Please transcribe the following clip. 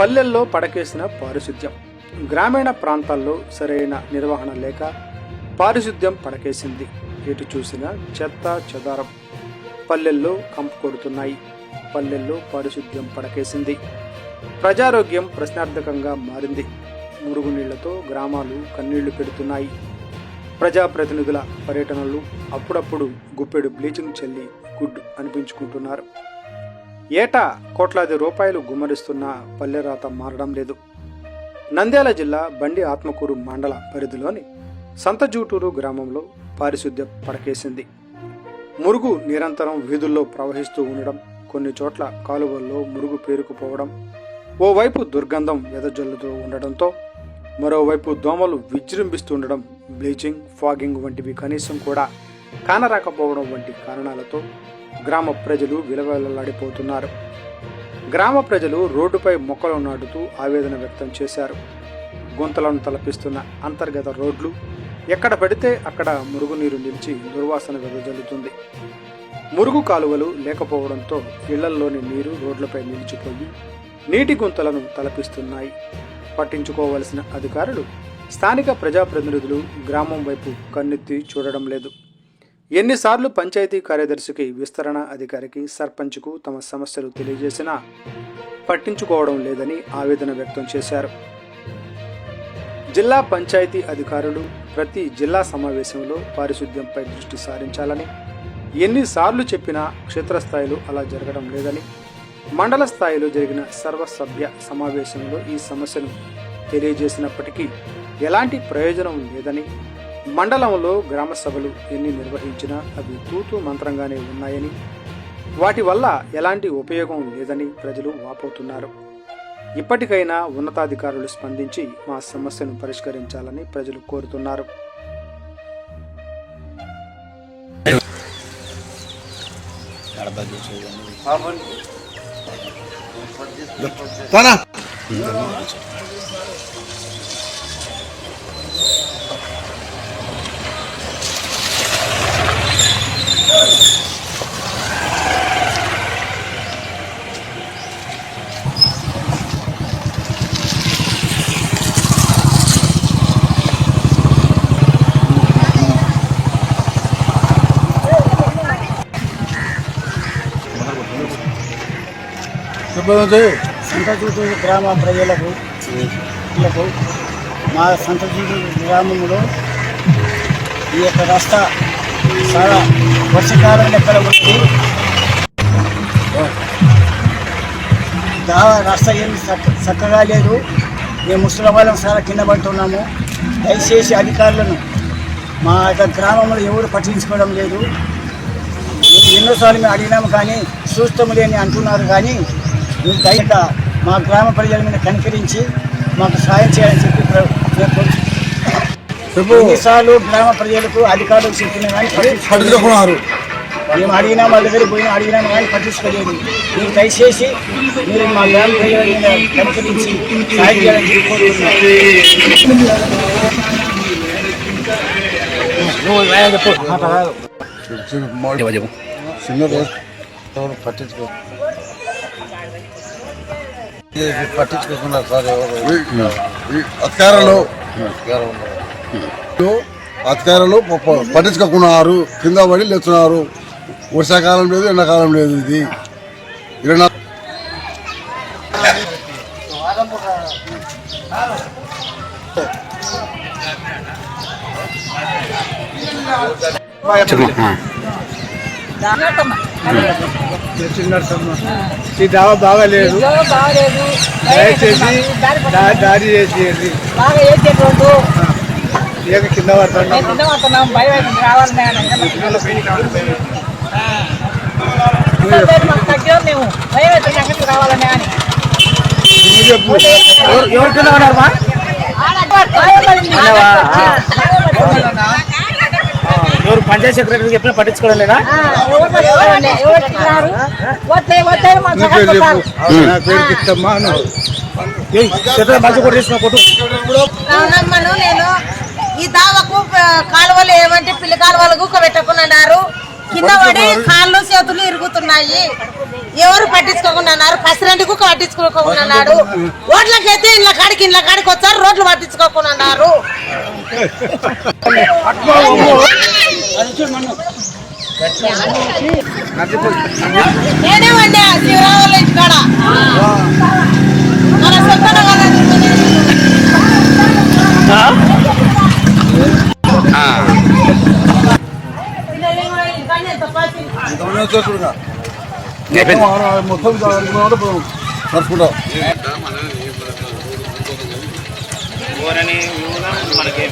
పల్లెల్లో పడకేసిన పారిశుద్ధ్యం. గ్రామీణ ప్రాంతాల్లో సరైన నిర్వహణ లేక పారిశుద్ధ్యం పడకేసింది. ఎటు చూసిన చెత్త చెదారం పల్లెల్లో కంపు కొడుతున్నాయి. పల్లెల్లో పారిశుద్ధ్యం పడకేసింది. ప్రజారోగ్యం ప్రశ్నార్థకంగా మారింది. మురుగునీళ్ళతో గ్రామాలు కన్నీళ్ళు పెడుతున్నాయి. ప్రజాప్రతినిధుల పర్యటనలు అప్పుడప్పుడు గుప్పెడు బ్లీచింగ్ చల్లి గుడ్ అనిపించుకుంటున్నారు. ఏటా కోట్లాది రూపాయలు గుమ్మరిస్తున్న పల్లెరాత మారడం లేదు. నంద్యాల జిల్లా బండి ఆత్మకూరు మండల పరిధిలోని సంతజూటూరు గ్రామంలో పారిశుద్ధ్యం పడకేసింది. మురుగు నిరంతరం వీధుల్లో ప్రవహిస్తూ ఉండడం కొన్ని చోట్ల కాలువల్లో మురుగు పేరుకుపోవడం ఓవైపు దుర్గంధం వెదజల్లుతూ ఉండడంతో మరోవైపు దోమలు విజృంభిస్తుండడం బ్లీచింగ్ ఫాగింగ్ వంటివి కనీసం కూడా కానరాకపోవడం వంటి కారణాలతో గ్రామ ప్రజలు విలవెల్లలాడిపోతున్నారు గ్రామ ప్రజలు రోడ్డుపై మొక్కలు నాటుతూ ఆవేదన వ్యక్తం చేశారు. గుంతలను తలపిస్తున్న అంతర్గత రోడ్లు ఎక్కడ పడితే అక్కడ మురుగునీరు నిలిచి దుర్వాసన వెదజల్లుతుంది. మురుగు కాలువలు లేకపోవడంతో ఇళ్ళల్లోని నీరు రోడ్లపై నిలిచిపోయి నీటి గుంతలను తలపిస్తున్నాయి. పట్టించుకోవలసిన అధికారులు స్థానిక ప్రజాప్రతినిధులు గ్రామం వైపు కన్నెత్తి చూడడం లేదు. ఎన్నిసార్లు పంచాయతీ కార్యదర్శికి విస్తరణ అధికారికి సర్పంచ్కు తమ సమస్యలు తెలియజేసినా పట్టించుకోవడం లేదని ఆవేదన వ్యక్తం చేశారు. జిల్లా పంచాయతీ అధికారులు ప్రతి జిల్లా సమావేశంలో పారిశుద్ధ్యంపై దృష్టి సారించాలని ఎన్నిసార్లు చెప్పినా క్షేత్రస్థాయిలో అలా జరగడం లేదని మండల స్థాయిలో జరిగిన సర్వసభ్య సమావేశంలో ఈ సమస్యను తెలియజేసినప్పటికీ ఎలాంటి ప్రయోజనం లేదని మండలంలో గ్రామ సభలు ఎన్ని నిర్వహించినా అవి తూతూ మంత్రంగానే ఉన్నాయని వాటి వల్ల ఎలాంటి ఉపయోగం లేదని ప్రజలు వాపోతున్నారు. ఇప్పటికైనా ఉన్నతాధికారులు స్పందించి మా సమస్యను పరిష్కరించాలని ప్రజలు కోరుతున్నారు. పనా సంతజూటూరు గ్రామ ప్రజలకు మా సంతజూటూరు గ్రామంలో ఈ యొక్క రస్తా చాలా వర్షకాలం ఎక్కడ వచ్చి దా రస్తా ఏమి చక్కగా లేదు. మేము ముసలి వాళ్ళం చాలా కింద పడుతున్నాము. దయచేసి అధికారులను మా యొక్క గ్రామంలో ఎవరు పట్టించుకోవడం లేదు. ఎన్నోసార్లు మేము అడిగినాము కానీ చూస్తాము లేని అంటున్నారు కానీ మీరు దయక మా గ్రామ ప్రజల మీద కనికరించి మాకు సాయం చేయాలని చెప్పి ప్ర- మేము కోరుతున్నాం. ఎన్నిసార్లు గ్రామ ప్రజలకు అధికారులకు చెప్పిన కానీ మేము అడిగినా వాళ్ళ దగ్గర పోయినా అడిగినాము కానీ పట్టించుకోలేదు. మీరు దయచేసి మీరు మా గ్రామ ప్రజల మీద కనికరించి సాయం చేయాలని చెప్పి. చిన్న పట్టించుకో సార్ ఎవరు? అధికారులు పట్టించుకోకున్నారు కింద పడి లేచున్నారు. వర్షాకాలం లేదు ఎండాకాలం లేదు ఇది. ఇరవై ఈ దావ బాగాలేదు. దయచేసి దారి చేసి ఏక కింద పడుతున్నాం. కింద పడుతున్నాం. భయం రావాలని అని. ఎవరు కింద ఉన్నారు మా? ఎవరు పంచాయత్ సెక్రటరీ చెప్పినా పట్టించుకోవడం లేదా? నేను ఈ దావకు కాలువలు ఏమంటే పిల్లి కాలువలు గుక్క పెట్టుకున్నారు కింద పడి కాళ్ళు చేతులు ఇరుగుతున్నాయి. ఎవరు పట్టించుకోకుండా అన్నారు. పసిరెంటికి పట్టించుకోకుండా అన్నాడు ఓట్లకైతే ఇళ్ళ కాడికి ఇళ్ళ కాడికి వచ్చారు రోడ్లు పట్టించుకోకుండా అన్నారు. నేనే వండా శివరావుల ఇంటి కాడ మన సొంతన కదా మొత్తం నడుచుకుంటాం మనకి